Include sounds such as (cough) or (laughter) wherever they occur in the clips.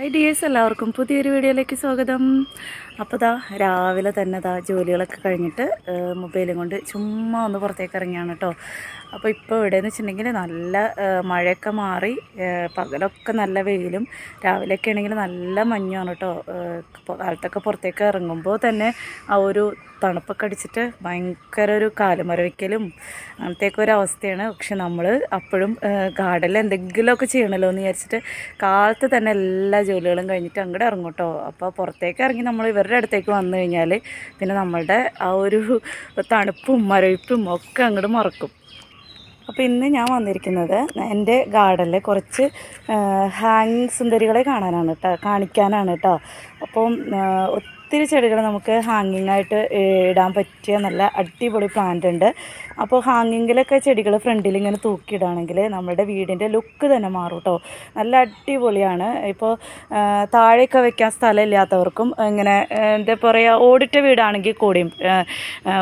Hi dears എല്ലാവർക്കും പുതിയൊരു വീഡിയോയിലേക്ക് സ്വാഗതം. അപ്പോൾ ദാ രാവിലെ തന്നെ ദാ ജോലികളൊക്കെ കഴിഞ്ഞിട്ട് മൊബൈലും കൊണ്ട് ചുമ്മാ ഒന്ന് പുറത്തേക്ക് ഇറങ്ങിയാണ് കേട്ടോ അപ്പോൾ ഇപ്പോൾ ഇവിടെയെന്ന് വെച്ചിട്ടുണ്ടെങ്കിൽ നല്ല മഴയൊക്കെ മാറി പകലൊക്കെ നല്ല വെയിലും രാവിലെയൊക്കെ ആണെങ്കിൽ നല്ല മഞ്ഞാണ് കേട്ടോ കാലത്തൊക്കെ പുറത്തേക്ക് ഇറങ്ങുമ്പോൾ തന്നെ ആ ഒരു തണുപ്പൊക്കെ അടിച്ചിട്ട് ഭയങ്കര ഒരു കാലുമരവിക്കലും അങ്ങനത്തെയൊക്കെ ഒരു അവസ്ഥയാണ്. പക്ഷെ നമ്മൾ അപ്പോഴും ഗാർഡനിൽ എന്തെങ്കിലുമൊക്കെ ചെയ്യണമല്ലോ എന്ന് വിചാരിച്ചിട്ട് കാലത്ത് തന്നെ എല്ലാ ജോലികളും കഴിഞ്ഞിട്ട് അങ്ങോട്ട് ഇറങ്ങും കേട്ടോ അപ്പോൾ പുറത്തേക്ക് ഇറങ്ങി നമ്മൾ ഇവരുടെ അടുത്തേക്ക് വന്നു കഴിഞ്ഞാൽ പിന്നെ നമ്മളുടെ ആ ഒരു തണുപ്പും മരവിപ്പും ഒക്കെ അങ്ങോട്ട് മറക്കും. അപ്പോൾ ഇന്ന് ഞാൻ വന്നിരിക്കുന്നത് എന്റെ ഗാർഡനിൽ കുറച്ച് ഹാങ് സുന്ദരികളെ കാണാനാണ് കേട്ടോ കാണിക്കാനാണ് കേട്ടോ അപ്പം ചെടികൾ നമുക്ക് ഹാങ്ങിങ് ആയിട്ട് ഇടാൻ പറ്റിയ നല്ല അടിപൊളി പ്ലാന്റ് ഉണ്ട്. അപ്പോൾ ഹാങ്ങിങ്ങിലൊക്കെ ചെടികൾ ഫ്രണ്ടിൽ ഇങ്ങനെ തൂക്കിയിടുകയാണെങ്കിൽ നമ്മുടെ വീടിന്റെ ലുക്ക് തന്നെ മാറും കേട്ടോ നല്ല അടിപൊളിയാണ്. ഇപ്പോൾ താഴെയൊക്കെ വെക്കാൻ സ്ഥലമില്ലാത്തവർക്കും ഇങ്ങനെ എന്താ പറയുക ഓടിട്ട വീടാണെങ്കിൽ കൂടിയും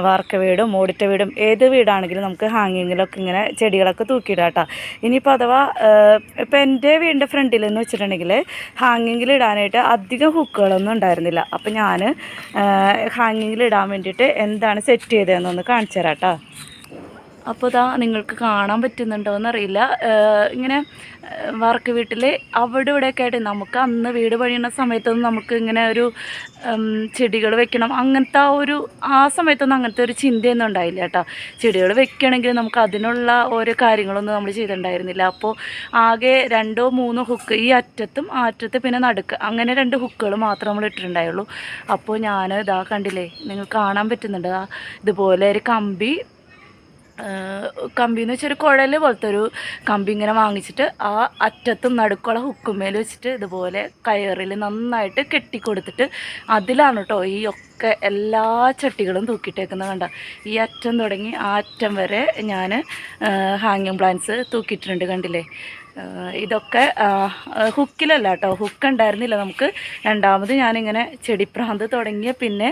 വാർക്ക വീടും ഓടിട്ട വീടും ഏത് വീടാണെങ്കിലും നമുക്ക് ഹാങ്ങിങ്ങിലൊക്കെ ഇങ്ങനെ ചെടികളൊക്കെ തൂക്കിയിടാം കേട്ടോ ഇനിയിപ്പോൾ അഥവാ ഇപ്പോൾ എന്റെ വീടിന്റെ ഫ്രണ്ടിൽ എന്ന് വെച്ചിട്ടുണ്ടെങ്കിൽ ഹാങ്ങിങ്ങിൽ ഇടാനായിട്ട് അധികം ഹുക്കുകളൊന്നും ഉണ്ടായിരുന്നില്ല. അപ്പോൾ ഞാൻ ഹാങ്ങിങ്ങിൽ ഇടാൻ വേണ്ടിയിട്ട് എന്താണ് സെറ്റ് ചെയ്തതെന്നൊന്ന് കാണിച്ചു തരാം കേട്ടോ അപ്പോൾ ഇതാ നിങ്ങൾക്ക് കാണാൻ പറ്റുന്നുണ്ടോ എന്നറിയില്ല ഇങ്ങനെ വർക്ക് വീട്ടിൽ അവിടെ ഇവിടെയൊക്കെ ആയിട്ട് നമുക്ക് അന്ന് വീട് പണിയുന്ന സമയത്തൊന്നും നമുക്ക് ഇങ്ങനെ ഒരു ചെടികൾ വെക്കണം. അങ്ങനത്തെ ആ ഒരു ആ സമയത്തൊന്നും അങ്ങനത്തെ ഒരു ചിന്തയൊന്നും ഉണ്ടായില്ല കേട്ടോ. ചെടികൾ വെക്കണമെങ്കിൽ നമുക്ക് അതിനുള്ള ഓരോ കാര്യങ്ങളൊന്നും നമ്മൾ ചെയ്തിട്ടുണ്ടായിരുന്നില്ല. അപ്പോൾ ആകെ രണ്ടോ മൂന്നോ ഹുക്ക് ഈ അറ്റത്തും ആ അറ്റത്ത് പിന്നെ നടുക്ക് അങ്ങനെ രണ്ട് ഹുക്കുകൾ മാത്രം നമ്മൾ ഇട്ടിട്ടുണ്ടായുള്ളൂ. അപ്പോൾ ഞാൻ ഇതാ കണ്ടില്ലേ നിങ്ങൾ കാണാൻ പറ്റുന്നുണ്ട്. ഇതുപോലെ ഒരു കമ്പി കമ്പി എന്ന് വെച്ചാൽ ഒരു കുഴൽ പോലത്തെ ഒരു കമ്പി ഇങ്ങനെ വാങ്ങിച്ചിട്ട് ആ അറ്റത്തും നടുക്കുള്ള ഹുക്കുമേൽ വെച്ചിട്ട് ഇതുപോലെ കയറിൽ നന്നായിട്ട് കെട്ടിക്കൊടുത്തിട്ട് അതിലാണ് കേട്ടോ ഈ ഒക്കെ എല്ലാ ചട്ടികളും തൂക്കിയിട്ടേക്കുന്നത് കണ്ട? ഈ അറ്റം തുടങ്ങി ആ അറ്റം വരെ ഞാൻ ഹാങ്ങിങ് പ്ലാന്റ്സ് തൂക്കിയിട്ടുണ്ട് കണ്ടില്ലേ? ഇതൊക്കെ ഹുക്കിലല്ല കേട്ടോ ഹുക്ക് ഉണ്ടായിരുന്നില്ല നമുക്ക്. രണ്ടാമത് ഞാനിങ്ങനെ ചെടിപ്രാന്ത് തുടങ്ങിയ പിന്നെ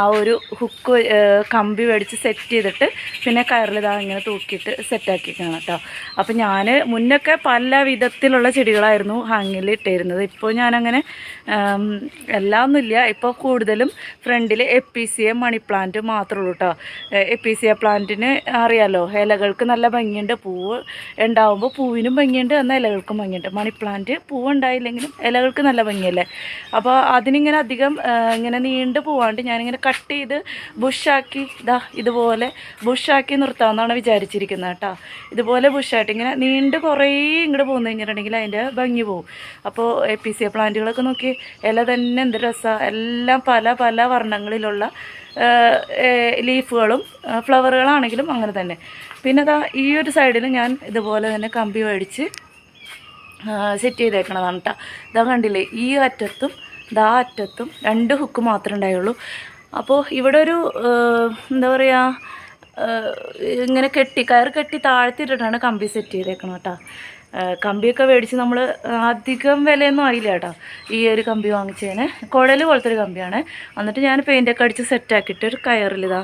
ആ ഒരു ഹുക്ക് കമ്പി മേടിച്ച് സെറ്റ് ചെയ്തിട്ട് പിന്നെ കയറിലിതാ ഇങ്ങനെ തൂക്കിയിട്ട് സെറ്റാക്കിക്കണം കേട്ടോ അപ്പോൾ ഞാൻ മുന്നൊക്കെ പല വിധത്തിലുള്ള ചെടികളായിരുന്നു ഹാങ്ങിൽ ഇട്ടിരുന്നത്. ഇപ്പോൾ ഞാനങ്ങനെ എല്ലാമൊന്നുമില്ല. ഇപ്പോൾ കൂടുതലും ഫ്രണ്ടിൽ എപ്പിസിയ മണി പ്ലാന്റ് മാത്രമേ ഉള്ളൂ കേട്ടോ എപ്പിസിയ പ്ലാന്റിന് അറിയാലോ ഇലകൾക്ക് നല്ല ഭംഗിയുണ്ട്. പൂവ് ഉണ്ടാവുമ്പോൾ പൂവിനും ഭംഗിയുണ്ട് എന്നാൽ ഇലകൾക്കും ഭംഗിയുണ്ട്. മണി പ്ലാന്റ് പൂവുണ്ടായില്ലെങ്കിലും ഇലകൾക്ക് നല്ല ഭംഗിയല്ലേ? അപ്പോൾ അതിനിങ്ങനെ അധികം ഇങ്ങനെ നീണ്ടു പോവാണ്ട് ഞാനിങ്ങനെ കട്ട് ചെയ്ത് ബുഷാക്കി ഇതാ ഇതുപോലെ ബുഷാക്കി നിർത്താമെന്നാണ് വിചാരിച്ചിരിക്കുന്നത് കേട്ടോ. ഇതുപോലെ ബുഷായിട്ട് ഇങ്ങനെ നീണ്ട് കുറേ ഇങ്ങോട്ട് പോകുന്നു കഴിഞ്ഞിട്ടുണ്ടെങ്കിൽ അതിന്റെ ഭംഗി പോവും. അപ്പോൾ എ പി സി പ്ലാന്റുകളൊക്കെ നോക്കി ഇല തന്നെ എന്ത് രസമാണ് എല്ലാം പല പല വർണങ്ങളിലുള്ള ലീഫുകളും ഫ്ലവറുകളാണെങ്കിലും അങ്ങനെ തന്നെ. പിന്നെ ഈ ഒരു സൈഡിൽ ഞാൻ ഇതുപോലെ തന്നെ കമ്പി മേടിച്ച് സെറ്റ് ചെയ്തേക്കണതാണ് കേട്ടോ ഇതാ കണ്ടില്ലേ ഈ അറ്റത്തും ഇതാ അറ്റത്തും രണ്ട് ഹുക്ക് മാത്രമേ ഉണ്ടായുള്ളൂ. അപ്പോൾ ഇവിടെ ഒരു എന്താ പറയുക ഇങ്ങനെ കെട്ടി കയർ കെട്ടി താഴ്ത്തിയിട്ടിട്ടാണ് കമ്പി സെറ്റ് ചെയ്തേക്കണം കേട്ടോ കമ്പിയൊക്കെ മേടിച്ച് നമ്മൾ അധികം വിലയൊന്നും ആയില്ല കേട്ടോ ഈ ഒരു കമ്പി വാങ്ങിച്ചതിന്. കുഴൽ പോലത്തെ ഒരു കമ്പിയാണ്. എന്നിട്ട് ഞാൻ പെയിന്റൊക്കെ അടിച്ച് സെറ്റാക്കിയിട്ട് ഒരു കയറിലിതാ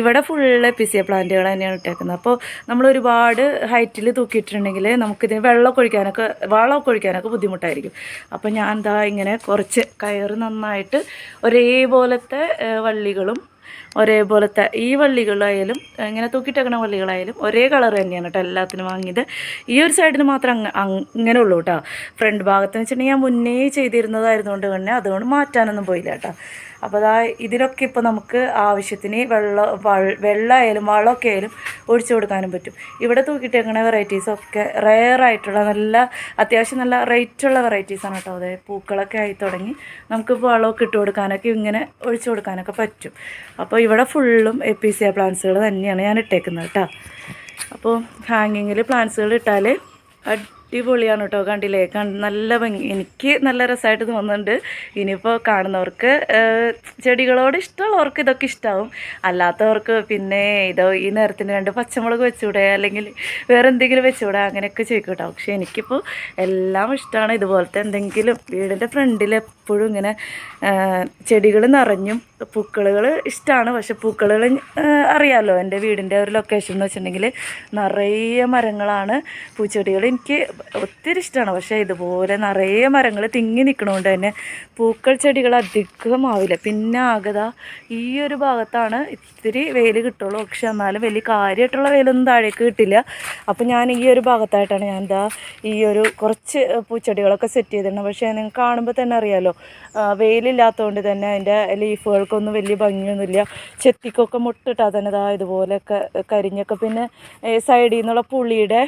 ഇവിടെ ഫുള്ള് പിസിയ പ്ലാന്റുകൾ തന്നെയാണ് ഇട്ടേക്കുന്നത്. അപ്പോൾ നമ്മൾ ഒരുപാട് ഹൈറ്റിൽ തൂക്കിയിട്ടുണ്ടെങ്കിൽ നമുക്കിതിന് വെള്ളമൊക്കെ ഒഴിക്കാനൊക്കെ വളമൊക്കെ ഒഴിക്കാനൊക്കെ ബുദ്ധിമുട്ടായിരിക്കും. അപ്പോൾ ഞാൻ എന്താ ഇങ്ങനെ കുറച്ച് കയറ് നന്നായിട്ട് ഒരേപോലത്തെ വള്ളികളും ഒരേപോലത്തെ ഈ വള്ളികളായാലും ഇങ്ങനെ തൂക്കിയിട്ടേക്കണ വള്ളികളായാലും ഒരേ കളർ തന്നെയാണ് കേട്ടോ എല്ലാത്തിനും വാങ്ങിയത്. ഈ ഒരു സൈഡിന് മാത്രം അങ്ങ അങ് ഇങ്ങനെ ഉള്ളൂ കേട്ടോ. ഫ്രണ്ട് ഭാഗത്ത് വെച്ചിട്ടുണ്ടെങ്കിൽ ഞാൻ മുന്നേ ചെയ്തിരുന്നതായിരുന്നുകൊണ്ട് തന്നെ അതുകൊണ്ട് മാറ്റാനൊന്നും പോയില്ല കേട്ടോ. അപ്പോൾ അതാ ഇതിലൊക്കെ ഇപ്പോൾ നമുക്ക് ആവശ്യത്തിന് വെള്ള വെള്ളമായാലും വളമൊക്കെ ആയാലും ഒഴിച്ചു കൊടുക്കാനും പറ്റും. ഇവിടെ തൂക്കിയിട്ടേക്കണ വെറൈറ്റീസൊക്കെ റെയർ ആയിട്ടുള്ള നല്ല അത്യാവശ്യം നല്ല റേറ്റുള്ള വെറൈറ്റീസാണ് കേട്ടോ. അതായത് പൂക്കളൊക്കെ ആയി തുടങ്ങി നമുക്ക് വളമൊക്കെ ഇട്ട് കൊടുക്കാനൊക്കെ ഇങ്ങനെ ഒഴിച്ചു കൊടുക്കാനൊക്കെ പറ്റും. അപ്പോൾ ഇവിടെ ഫുള്ളും എ പി സി പ്ലാന്റ്സുകൾ തന്നെയാണ് ഞാൻ ഇട്ടേക്കുന്നത് കേട്ടോ. അപ്പോൾ ഹാങ്ങിങ്ങിൽ പ്ലാന്റ്സുകൾ ഇട്ടാൽ അടിപൊളിയാണ് കേട്ടോ കണ്ടില്ലേ? കണ്ട് നല്ല ഭംഗി. എനിക്ക് നല്ല രസമായിട്ട് തോന്നുന്നുണ്ട്. ഇനിയിപ്പോൾ കാണുന്നവർക്ക് ചെടികളോട് ഇഷ്ടമുള്ളവർക്ക് ഇതൊക്കെ ഇഷ്ടമാവും അല്ലാത്തവർക്ക് പിന്നെ ഇതോ ഈ നേരത്തിന് രണ്ട് പച്ചമുളക് വെച്ചുകൂടെ അല്ലെങ്കിൽ വേറെ എന്തെങ്കിലും വെച്ചുകൂടെ അങ്ങനെയൊക്കെ ചോദിക്കും കേട്ടോ. പക്ഷേ എനിക്കിപ്പോൾ എല്ലാം ഇഷ്ടമാണ്. ഇതുപോലത്തെ എന്തെങ്കിലും വീടിന്റെ ഫ്രണ്ടിൽ എപ്പോഴും ഇങ്ങനെ ചെടികൾ നിറഞ്ഞും പൂക്കളുകൾ ഇഷ്ടമാണ് പക്ഷെ പൂക്കളുകൾ അറിയാമല്ലോ എന്റെ വീടിന്റെ ഒരു ലൊക്കേഷൻ എന്ന് വെച്ചിട്ടുണ്ടെങ്കിൽ നിറയെ മരങ്ങളാണ് പൂച്ചെടികൾ എനിക്ക് ഒത്തിരി ഇഷ്ടമാണ് പക്ഷേ ഇതുപോലെ നിറയെ മരങ്ങൾ തിങ്ങി നിൽക്കണോണ്ട് തന്നെ പൂക്കൾ ചെടികൾ അധികമാവില്ല. പിന്നെ ആകത ഈ ഒരു ഭാഗത്താണ് ഇത്തിരി വെയിൽ കിട്ടുള്ളൂ. പക്ഷെ എന്നാലും വലിയ കാര്യമായിട്ടുള്ള വെയിലൊന്നും താഴേക്ക് കിട്ടില്ല. അപ്പോൾ ഞാൻ ഈ ഒരു ഭാഗത്തായിട്ടാണ് ഞാൻ എന്താ ഈ ഒരു കുറച്ച് പൂച്ചെടികളൊക്കെ സെറ്റ് ചെയ്തിട്ടുണ്ട് പക്ഷേ നിങ്ങൾക്ക് കാണുമ്പോൾ തന്നെ അറിയാമല്ലോ വെയിലില്ലാത്തതുകൊണ്ട് തന്നെ അതിന്റെ ലീഫുകൾക്കൊന്നും വലിയ ഭംഗിയൊന്നുമില്ല. ചെത്തിക്കൊക്കെ മുട്ടിട്ടാൽ തന്നെ ഇതാ ഇതുപോലെയൊക്കെ കരിഞ്ഞൊക്കെ. പിന്നെ സൈഡിൽ നിന്നുള്ള പുളിയുടെ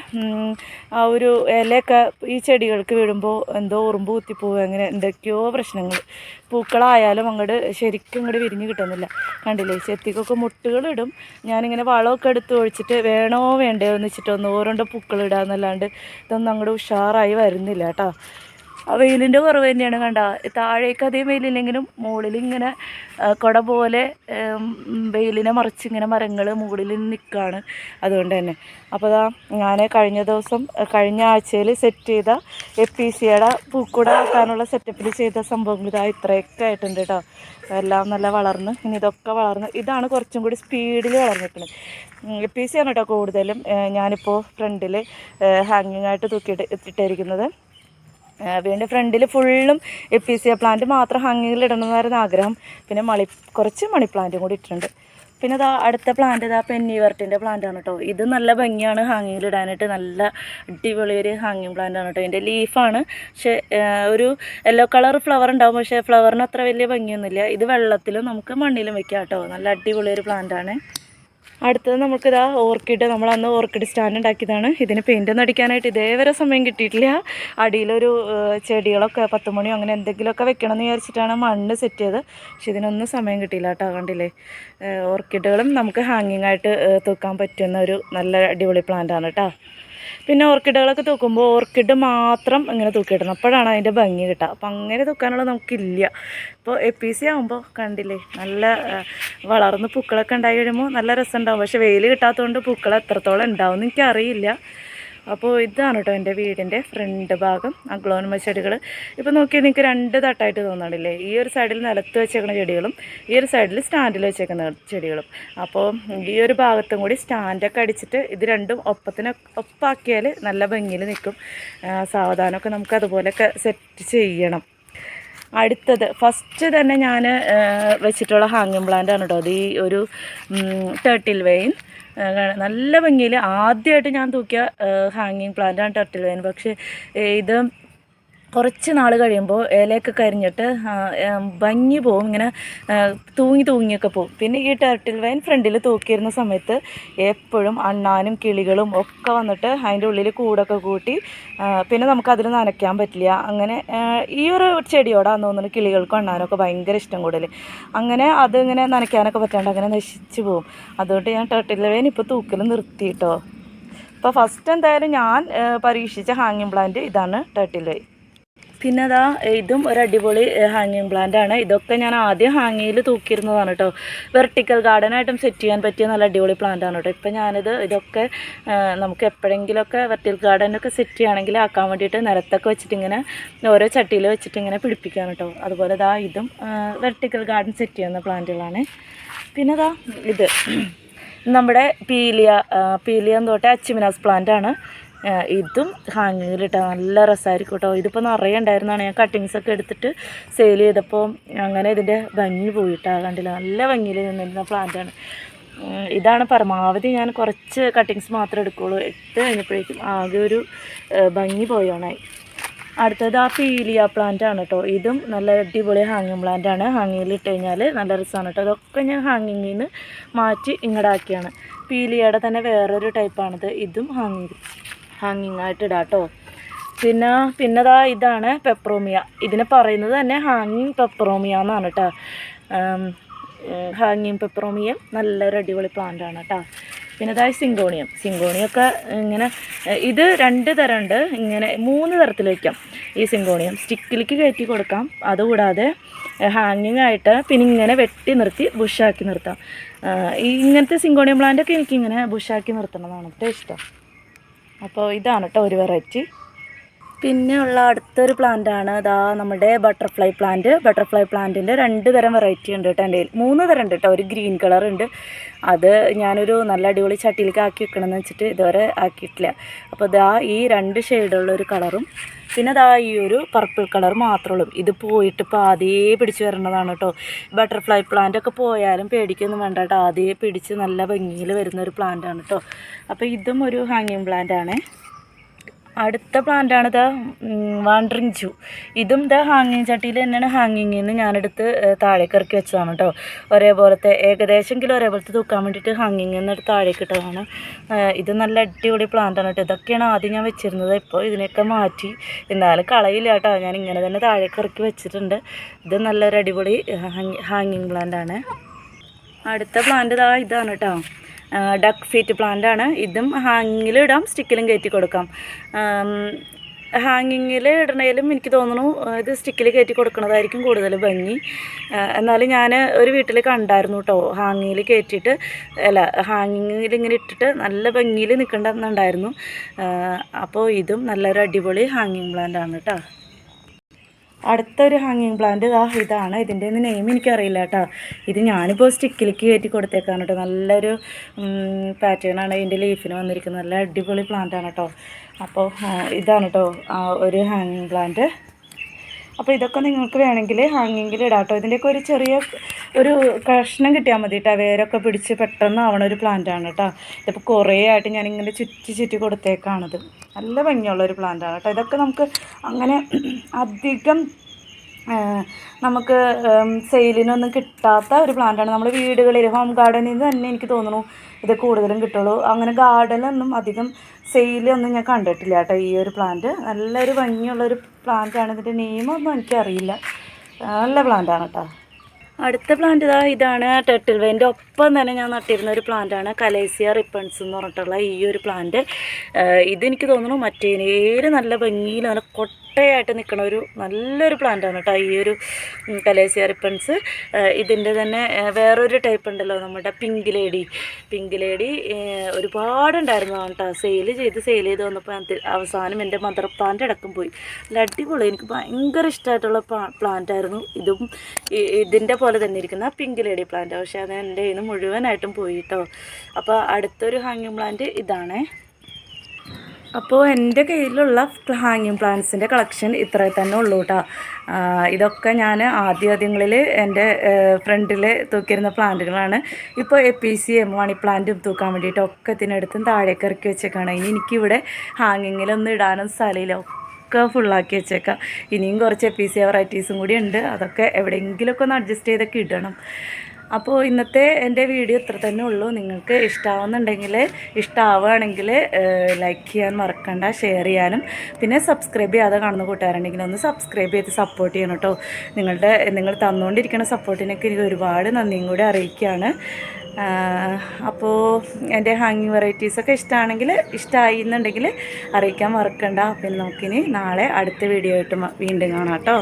ആ ഒരു ഇലയൊക്കെ ഈ ചെടികൾക്ക് വീഴുമ്പോൾ എന്തോ ഉറുമ്പ് കുത്തിപ്പോവുക അങ്ങനെ എന്തൊക്കെയോ പ്രശ്നങ്ങൾ. പൂക്കളായാലും അങ്ങോട്ട് ശരിക്കും ഇങ്ങോട്ട് വിരിഞ്ഞ് കിട്ടുന്നില്ല. കണ്ടില്ലേ? ചെത്തിക്കൊക്കെ മുട്ടുകളിടും ഞാനിങ്ങനെ വളമൊക്കെ എടുത്ത് ഒഴിച്ചിട്ട് വേണോ വേണ്ടയോ എന്ന് വെച്ചിട്ട് ഒന്ന് ഓരോണ്ട് പൂക്കളിടാന്നല്ലാണ്ട് ഇതൊന്നും അങ്ങോട്ട് ഉഷാറായി വരുന്നില്ല കേട്ടോ. ആ വെയിലിന്റെ കുറവ് തന്നെയാണ് കണ്ട. താഴേക്ക് അധികം വെയിലില്ലെങ്കിലും മുകളിൽ ഇങ്ങനെ കുട പോലെ വെയിലിനെ മറിച്ച് ഇങ്ങനെ മരങ്ങൾ മുകളിൽ നിൽക്കുകയാണ് അതുകൊണ്ട് തന്നെ. അപ്പോൾ അതാ ഞാൻ കഴിഞ്ഞ ദിവസം കഴിഞ്ഞ ആഴ്ചയിൽ സെറ്റ് ചെയ്ത എ പി സിയുടെ പൂക്കൂട ആക്കാനുള്ള സെറ്റപ്പിൽ ചെയ്ത സംഭവങ്ങൾ ഇതാ ഇത്രയൊക്കെ ആയിട്ടുണ്ട് കേട്ടോ എല്ലാം നല്ല വളർന്ന് ഇനി ഇതൊക്കെ വളർന്ന് ഇതാണ് കുറച്ചും കൂടി സ്പീഡിൽ വളർന്നിട്ടുണ്ട് എ പി സി ആണ് കേട്ടോ കൂടുതലും ഞാനിപ്പോൾ ഫ്രണ്ടിൽ ഹാങ്ങിങ് ആയിട്ട് തൂക്കിയിട്ട് ഇട്ടിരിക്കുന്നത് വീടിന്റെ ഫ്രണ്ടിൽ ഫുള്ളും എപ്പീസിയ പ്ലാന്റ് മാത്രം ഹങ്ങിങ്ങിൽ ഇടണമെന്നായിരുന്നു ആഗ്രഹം. പിന്നെ മണി കുറച്ച് മണി പ്ലാന്റും കൂടി ഇട്ടിട്ടുണ്ട്. പിന്നെ ഇതാ അടുത്ത പ്ലാന്റ് ഇതാ പെന്നിവർട്ടിന്റെ പ്ലാന്റ് ആണ് കേട്ടോ ഇത് നല്ല ഭംഗിയാണ് ഹാങ്ങിങ്ങിൽ ഇടാനായിട്ട്. നല്ല അടിപൊളി ഒരു ഹാങ്ങിങ് പ്ലാന്റ് ആണ് കേട്ടോ ഇതിന്റെ ലീഫാണ് പക്ഷേ ഒരു യെല്ലോ കളർ ഫ്ലവർ ഉണ്ടാവും. പക്ഷേ ഫ്ലവറിന് അത്ര വലിയ ഭംഗിയൊന്നുമില്ല. ഇത് വെള്ളത്തിലും നമുക്ക് മണ്ണിലും വെക്കാം കേട്ടോ നല്ല അടിപൊളി ഒരു പ്ലാന്റ് ആണ്. അടുത്തത് നമുക്കിതാ ഓർക്കിഡ്. നമ്മൾ അന്ന് ഓർക്കിഡ് സ്റ്റാൻഡ് ഉണ്ടാക്കിയതാണ്. ഇതിന് പെയിന്റ് ഒന്നും അടിക്കാനായിട്ട് ഇതേവരെ സമയം കിട്ടിയിട്ടില്ല. അടിയിലൊരു ചെടികളൊക്കെ പത്ത് മണിയോ അങ്ങനെ എന്തെങ്കിലുമൊക്കെ വെക്കണം എന്ന് വിചാരിച്ചിട്ടാണ് മണ്ണ് സെറ്റ് ചെയ്ത് പക്ഷെ ഇതിനൊന്നും സമയം കിട്ടിയില്ല കേട്ടോ കണ്ടില്ലേ? ഓർക്കിഡുകളും നമുക്ക് ഹാങ്ങിങ് ആയിട്ട് തൂക്കാൻ പറ്റുന്ന ഒരു നല്ല അടിപൊളി പ്ലാന്റ് ആണ് കേട്ടോ. പിന്നെ ഓർക്കിഡുകളൊക്കെ തൂക്കുമ്പോൾ ഓർക്കിഡ് മാത്രം ഇങ്ങനെ തൂക്കിയിടണം. അപ്പോഴാണ് അതിന്റെ ഭംഗി കിട്ടുക. അപ്പം അങ്ങനെ തൂക്കാനുള്ള നമുക്കില്ല. ഇപ്പോൾ എ പി സി ആകുമ്പോൾ കണ്ടില്ലേ നല്ല വളർന്ന് പൂക്കളൊക്കെ ഉണ്ടായി കഴിയുമ്പോൾ നല്ല രസമുണ്ടാവും. പക്ഷേ വെയിൽ കിട്ടാത്തതുകൊണ്ട് പൂക്കൾ എത്രത്തോളം ഉണ്ടാവും എന്ന് എനിക്കറിയില്ല. അപ്പോൾ ഇതാണ് കേട്ടോ എന്റെ വീടിന്റെ ഫ്രണ്ട് ഭാഗം അഗ്ലോണിമ ചെടികൾ ഇപ്പോൾ നോക്കിയാൽ നിങ്ങൾക്ക് രണ്ട് തട്ടായിട്ട് തോന്നണില്ലേ? ഈ ഒരു സൈഡിൽ നിലത്ത് വെച്ചേക്കുന്ന ചെടികളും ഈ ഒരു സൈഡിൽ സ്റ്റാൻഡിൽ വെച്ചേക്കുന്ന ചെടികളും. അപ്പോൾ ഈ ഒരു ഭാഗത്തും കൂടി സ്റ്റാൻഡൊക്കെ അടിച്ചിട്ട് ഇത് രണ്ടും ഒപ്പത്തിന് ഒപ്പാക്കിയാൽ നല്ല ഭംഗിയിൽ നിൽക്കും. സാവധാനമൊക്കെ നമുക്ക് അതുപോലെയൊക്കെ സെറ്റ് ചെയ്യണം. അടുത്തത് ഫസ്റ്റ് തന്നെ ഞാൻ വെച്ചിട്ടുള്ള ഹാങ്ങിങ് പ്ലാന്റ് ആണ് കേട്ടോ അത് ഈ ഒരു ടേർട്ടിൽ വെയിൻ നല്ല ഭംഗിയിൽ ആദ്യമായിട്ട് ഞാൻ തൂക്കിയ ഹാങ്ങിങ് പ്ലാന്റാണ് ടർട്ടിൽ വൈൻ പക്ഷേ ഇത് കുറച്ച് നാൾ കഴിയുമ്പോൾ ഇലയൊക്കെ കരിഞ്ഞിട്ട് ഭംഗി പോവും. ഇങ്ങനെ തൂങ്ങി തൂങ്ങിയൊക്കെ പോവും. പിന്നെ ഈ ടർട്ടിൽ വൈൻ ഫ്രണ്ടിൽ തൂക്കിയിരുന്ന സമയത്ത് എപ്പോഴും അണ്ണാനും കിളികളും ഒക്കെ വന്നിട്ട് അതിന്റെ ഉള്ളിൽ കൂടൊക്കെ കൂട്ടി പിന്നെ നമുക്ക് അതിൽ നനയ്ക്കാൻ പറ്റില്ല. അങ്ങനെ ഈ ഒരു ചെടിയോടാന്ന് തോന്നുന്നു കിളികൾക്കും അണ്ണാനൊക്കെ ഭയങ്കര ഇഷ്ടം കൂടുതൽ. അങ്ങനെ അതിങ്ങനെ നനയ്ക്കാനൊക്കെ പറ്റാണ്ട് അങ്ങനെ നശിച്ചു പോവും. അതുകൊണ്ട് ഞാൻ ടർട്ടിൽ വൈൻ ഇപ്പോൾ തൂക്കൽ നിർത്തി കേട്ടോ അപ്പോൾ ഫസ്റ്റ് എന്തായാലും ഞാൻ പരീക്ഷിച്ച ഹാങ്ങിങ് പ്ലാന്റ് ഇതാണ് ടർട്ടിൽ വൈൻ പിന്നെ അതാ ഇതും ഒരു അടിപൊളി ഹാങ്ങിങ് പ്ലാന്റ് ആണ്. ഇതൊക്കെ ഞാൻ ആദ്യം ഹാങ്ങിയിൽ തൂക്കിയിരുന്നതാണ് കേട്ടോ വെർട്ടിക്കൽ ഗാർഡനായിട്ടും സെറ്റ് ചെയ്യാൻ പറ്റിയ നല്ല അടിപൊളി പ്ലാന്റ് ആണ് കേട്ടോ ഇപ്പം ഞാനിത് ഇതൊക്കെ നമുക്ക് എപ്പോഴെങ്കിലുമൊക്കെ വെർട്ടിക്കൽ ഗാർഡനൊക്കെ സെറ്റ് ചെയ്യുകയാണെങ്കിൽ ആക്കാൻ വേണ്ടിയിട്ട് നിലത്തൊക്കെ വെച്ചിട്ട് ഇങ്ങനെ ഓരോ ചട്ടിയിൽ വെച്ചിട്ട് ഇങ്ങനെ കേട്ടോ അതുപോലെ ഇതാ ഇതും വെർട്ടിക്കൽ ഗാർഡൻ സെറ്റ് ചെയ്യുന്ന പ്ലാന്റുകളാണ് പിന്നെ അതാ ഇത്. (clears throat) നമ്മുടെ പീലിയ പീലിയ തോട്ടെ അച്ചിമിനാസ് പ്ലാന്റ് ആണ്. ഇതും ഹാങ്ങിങ്ങിലിട്ട നല്ല രസമായിരിക്കും കേട്ടോ ഇതിപ്പോൾ നിറയെ ഉണ്ടായിരുന്നതാണ് ഞാൻ കട്ടിങ്സ് ഒക്കെ എടുത്തിട്ട് സെയിൽ ചെയ്തപ്പോൾ അങ്ങനെ ഇതിന്റെ ഭംഗി പോയിട്ടാ കണ്ടില്ല. നല്ല ഭംഗിയിൽ നിന്നിരുന്ന പ്ലാന്റാണ് ഇതാണ് പരമാവധി ഞാൻ കുറച്ച് കട്ടിങ്സ് മാത്രമേ എടുക്കുകയുള്ളൂ എട്ട് കഴിഞ്ഞപ്പോഴേക്കും ആകെ ഒരു ഭംഗി പോയോണായി. അടുത്തത് ആ പീലിയ പ്ലാന്റ് ആണ് കേട്ടോ ഇതും നല്ല അടിപൊളി ഹാങ്ങിങ് പ്ലാന്റ് ആണ്. ഹാങ്ങിങ്ങിൽ ഇട്ട് കഴിഞ്ഞാൽ നല്ല രസമാണ് കേട്ടോ ഇതൊക്കെ ഞാൻ ഹാങ്ങിങ്ങിൽ നിന്ന് മാറ്റി ഇങ്ങടാക്കിയാണ്. പീലിയയുടെ തന്നെ വേറൊരു ടൈപ്പാണിത് ഇതും ഹാങ്ങിങ് ഹാങ്ങിങ് ആയിട്ട് ഇടാം കേട്ടോ പിന്നെ പിന്നെതാ ഇതാണ് പെപ്രോമിയ ഇതിനെ പറയുന്നത് തന്നെ ഹാങ്ങിങ് പെപ്രോമിയ എന്നാണ് കേട്ടോ ഹാങ്ങിങ് പെപ്രോമിയ നല്ലൊരു അടിപൊളി പ്ലാന്റ് ആണ് കേട്ടോ പിന്നെ അതായത് സിങ്കോണിയം. സിങ്കോണിയൊക്കെ ഇങ്ങനെ ഇത് രണ്ട് തരമുണ്ട്. ഇങ്ങനെ മൂന്ന് തരത്തിൽ വയ്ക്കാം ഈ സിങ്കോണിയം. സ്റ്റിക്കിലേക്ക് കയറ്റി കൊടുക്കാം. അതുകൂടാതെ ഹാങ്ങിങ് ആയിട്ട് പിന്നെ ഇങ്ങനെ വെട്ടി നിർത്തി ബുഷാക്കി നിർത്താം. ഈ ഇങ്ങനത്തെ സിങ്കോണിയം പ്ലാന്റൊക്കെ എനിക്കിങ്ങനെ ബുഷാക്കി നിർത്തണമെന്നാണ് ഇഷ്ടം. അപ്പോൾ ഇതാണ് കേട്ടോ ഒരു വെറൈറ്റി. പിന്നെ ഉള്ള അടുത്തൊരു പ്ലാന്റ് ആണ് ഇതാ നമ്മുടെ ബട്ടർഫ്ലൈ പ്ലാന്റ്. ബട്ടർഫ്ലൈ പ്ലാന്റിന്റെ രണ്ട് തരം വെറൈറ്റി ഉണ്ട് കേട്ടോ എന്റെ മൂന്ന് തരം ഉണ്ട് കേട്ടോ. ഒരു ഗ്രീൻ കളർ ഉണ്ട്. അത് ഞാനൊരു നല്ല അടിപൊളി ചട്ടിയിലേക്ക് ആക്കി വെക്കണമെന്ന് വെച്ചിട്ട് ഇതുവരെ ആക്കിയിട്ടില്ല. അപ്പോൾ ഇതാ ഈ രണ്ട് ഷെയ്ഡുള്ള ഒരു കളറും പിന്നെ അതാ ഈ ഒരു പർപ്പിൾ കളർ മാത്രമേ ഉള്ളൂ. ഇത് പോയിട്ട് ഇപ്പോൾ ആദ്യമേ പിടിച്ച് വരേണ്ടതാണ് കേട്ടോ. ബട്ടർഫ്ലൈ പ്ലാന്റ് ഒക്കെ പോയാലും പേടിക്കൊന്നും വേണ്ട കേട്ടോ. ആദ്യേ പിടിച്ച് നല്ല ഭംഗിയിൽ വരുന്ന ഒരു പ്ലാന്റാണ് കേട്ടോ. അപ്പോൾ ഇതും ഒരു ഹാങ്ങിങ് പ്ലാന്റ് ആണ്. അടുത്ത പ്ലാന്റാണ് ദ വാണ്ടറിങ് ജൂ ഇതും ദ ഹാങ്ങിങ് ചട്ടിയിൽ തന്നെയാണ് ഹാങ്ങിങ്ങിൽ നിന്ന് ഞാനെടുത്ത് താഴേക്ക് ഇറക്കി വെച്ചതാണ് കേട്ടോ ഒരേപോലത്തെ ഏകദേശമെങ്കിലും ഒരേപോലത്തെ തൂക്കാൻ വേണ്ടിയിട്ട് ഹാങ്ങിങ്ങിൽ എന്നിട്ട് താഴേക്ക് ഇട്ടതാണ്. ഇത് നല്ല അടിപൊളി പ്ലാന്റാണ് കേട്ടോ ഇതൊക്കെയാണ് ആദ്യം ഞാൻ വെച്ചിരുന്നത്. ഇപ്പോൾ ഇതിനെയൊക്കെ മാറ്റി. എന്നാലും കളയില്ല കേട്ടോ ഞാൻ ഇങ്ങനെ തന്നെ താഴേക്ക് ഇറക്കി വെച്ചിട്ടുണ്ട്. ഇത് നല്ലൊരു അടിപൊളി ഹാങ്ങിങ് പ്ലാന്റാണ് അടുത്ത പ്ലാന്റ് ഇതാ ഇതാണ് കേട്ടോ ഡക്ക് ഫീറ്റ് പ്ലാന്റ് ആണ്. ഇതും ഹാങ്ങിങ്ങിൽ ഇടാം സ്റ്റിക്കിലും കയറ്റി കൊടുക്കാം. ഹാങ്ങിങ്ങിൽ ഇടണേലും എനിക്ക് തോന്നുന്നു ഇത് സ്റ്റിക്കിൽ കയറ്റി കൊടുക്കുന്നതായിരിക്കും കൂടുതൽ ഭംഗി. എന്നാലും ഞാൻ ഒരു വീട്ടിൽ കണ്ടായിരുന്നു കേട്ടോ ഹാങ്ങിങ്ങിൽ കയറ്റിയിട്ട് അല്ല ഹാങ്ങിങ്ങിൽ ഇങ്ങനെ ഇട്ടിട്ട് നല്ല ഭംഗിയിൽ നിൽക്കണ്ടെന്നുണ്ടായിരുന്നു. അപ്പോൾ ഇതും നല്ലൊരു അടിപൊളി ഹാങ്ങിങ് പ്ലാന്റ് ആണ് കേട്ടോ അടുത്തൊരു ഹാങ്ങിങ് പ്ലാന്റ് ഇതാ ഇതാണ്. ഇതിന്റെ ഒന്നും നെയിം എനിക്കറിയില്ല കേട്ടോ ഇത് ഞാനിപ്പോൾ സ്റ്റിക്കിലേക്ക് കയറ്റി കൊടുത്തേക്കാണ് കേട്ടോ നല്ലൊരു പാറ്റേണാണ് ഇതിന്റെ ലീഫിന് വന്നിരിക്കുന്നത്. നല്ല അടിപൊളി പ്ലാന്റ് ആണ് കേട്ടോ അപ്പോൾ ഇതാണ് കേട്ടോ ഒരു ഹാങ്ങിങ് പ്ലാന്റ് അപ്പോൾ ഇതൊക്കെ നിങ്ങൾക്ക് വേണമെങ്കിൽ ഹാങ്ങിങ്ങിൽ ഇടാം കേട്ടോ ഇതിന്റെയൊക്കെ ഒരു ചെറിയ ഒരു കഷ്ണം കിട്ടിയാൽ മതി കേട്ടോ വേരൊക്കെ പിടിച്ച് പെട്ടെന്ന് ആവണ ഒരു പ്ലാന്റ് ആണ് കേട്ടോ ഇതിപ്പോൾ കുറേ ആയിട്ട് ഞാനിങ്ങനെ ചുറ്റി ചുറ്റി കൊടുത്തേക്കാണത്. നല്ല ഭംഗിയുള്ളൊരു പ്ലാന്റാണ് കേട്ടോ. ഇതൊക്കെ നമുക്ക് അങ്ങനെ അധികം നമുക്ക് സെയിലിനൊന്നും കിട്ടാത്ത ഒരു പ്ലാന്റാണ് നമ്മൾ വീടുകളിൽ ഹോം ഗാർഡനിൽ നിന്ന് തന്നെ എനിക്ക് തോന്നുന്നു ഇത് കൂടുതലും കിട്ടുള്ളൂ. അങ്ങനെ ഗാർഡനിലൊന്നും അധികം സെയിലൊന്നും ഞാൻ കണ്ടിട്ടില്ല കേട്ടോ ഈ ഒരു പ്ലാന്റ് നല്ലൊരു ഭംഗിയുള്ളൊരു പ്ലാന്റാണ് ഇതിന്റെ നെയിമൊന്നും എനിക്കറിയില്ല. നല്ല പ്ലാന്റാണ് കേട്ടോ. അടുത്ത പ്ലാന്റ് ഇതാ ഇതാണ് ടെട്ടിൽ വെയിന്റെ ഒപ്പം തന്നെ ഞാൻ നട്ടിരുന്ന ഒരു പ്ലാന്റാണ് കലേസിയ റിപ്പൺസ് എന്ന് പറഞ്ഞിട്ടുള്ള ഈ ഒരു പ്ലാന്റ് ഇതെനിക്ക് തോന്നുന്നു മറ്റേ നേരെ നല്ല ഭംഗിയിൽ നല്ല കൊട്ടയായിട്ട് നിൽക്കുന്ന ഒരു നല്ലൊരു പ്ലാന്റാണ് കേട്ടോ ഈ ഒരു കലേസിയ റിപ്പൺസ് ഇതിന്റെ തന്നെ വേറൊരു ടൈപ്പ് ഉണ്ടല്ലോ നമ്മുടെ പിങ്ക് ലേഡി പിങ്ക് ലേഡി ഒരുപാടുണ്ടായിരുന്നു കേട്ടോ സെയിൽ ചെയ്ത് സെയിൽ ചെയ്ത് വന്നപ്പോൾ അവസാനം എന്റെ മദർ പ്ലാന്റ് അടക്കം പോയി. നല്ല അടിപൊളി എനിക്ക് ഭയങ്കര ഇഷ്ടമായിട്ടുള്ള പ്ലാന്റ് ആയിരുന്നു. ഇതും ഇതിന്റെ പോലെ തന്നെ ഇരിക്കുന്ന പിങ്ക് ലേഡി പ്ലാന്റ് പക്ഷേ അത് എന്റെ നിന്ന് മുഴുവനായിട്ടും പോയി കേട്ടോ അപ്പോൾ അടുത്തൊരു ഹാങ്ങിങ് പ്ലാന്റ് ഇതാണേ. അപ്പോൾ എന്റെ കയ്യിലുള്ള ഹാങ്ങിങ് പ്ലാന്റ്സിന്റെ കളക്ഷൻ ഇത്ര തന്നെ ഉള്ളൂ കേട്ടോ ഇതൊക്കെ ഞാൻ ആദ്യാദ്യങ്ങളിൽ എന്റെ ഫ്രണ്ടിൽ തൂക്കിയിരുന്ന പ്ലാന്റുകളാണ് ഇപ്പോൾ A P C M money പ്ലാന്റും തൂക്കാൻ വേണ്ടിയിട്ട് ഒക്കെ ഇതിനടുത്തും താഴേക്ക് ഇറക്കി വെച്ചേക്കാണ്. ഇനി എനിക്കിവിടെ ഹാങ്ങിങ്ങിലൊന്നും ഇടാനും സ്ഥലമില്ല. ഒക്കെ ഫുള്ളാക്കി വെച്ചേക്കാം. ഇനിയും കുറച്ച് എ പി സി വെറൈറ്റീസും കൂടി ഉണ്ട്. അതൊക്കെ എവിടെയെങ്കിലുമൊക്കെ ഒന്ന് അഡ്ജസ്റ്റ് ചെയ്തൊക്കെ ഇടണം. അപ്പോൾ ഇന്നത്തെ എന്റെ വീഡിയോ ഇത്ര തന്നെ ഉള്ളൂ. നിങ്ങൾക്ക് ഇഷ്ടമാവുന്നുണ്ടെങ്കിൽ ഇഷ്ടമാവുകയാണെങ്കിൽ ലൈക്ക് ചെയ്യാൻ മറക്കണ്ട ഷെയർ ചെയ്യാനും. പിന്നെ സബ്സ്ക്രൈബ് ചെയ്യാതെ കാണുന്ന കൂട്ടുകാരുണ്ടെങ്കിൽ ഒന്ന് സബ്സ്ക്രൈബ് ചെയ്ത് സപ്പോർട്ട് ചെയ്യണം കേട്ടോ നിങ്ങളുടെ നിങ്ങൾ തന്നുകൊണ്ടിരിക്കുന്ന സപ്പോർട്ടിനൊക്കെ എനിക്ക് ഒരുപാട് നന്ദിയും കൂടി അറിയിക്കുകയാണ്. അപ്പോൾ എന്റെ ഹാങ്ങിങ് വെറൈറ്റീസൊക്കെ ഇഷ്ടമാണെങ്കിൽ ഇഷ്ടമായി എന്നുണ്ടെങ്കിൽ അറിയിക്കാൻ മറക്കണ്ട. പിന്നെ നമുക്കിനി നാളെ അടുത്ത വീഡിയോ ആയിട്ട് വീണ്ടും കാണാം കേട്ടോ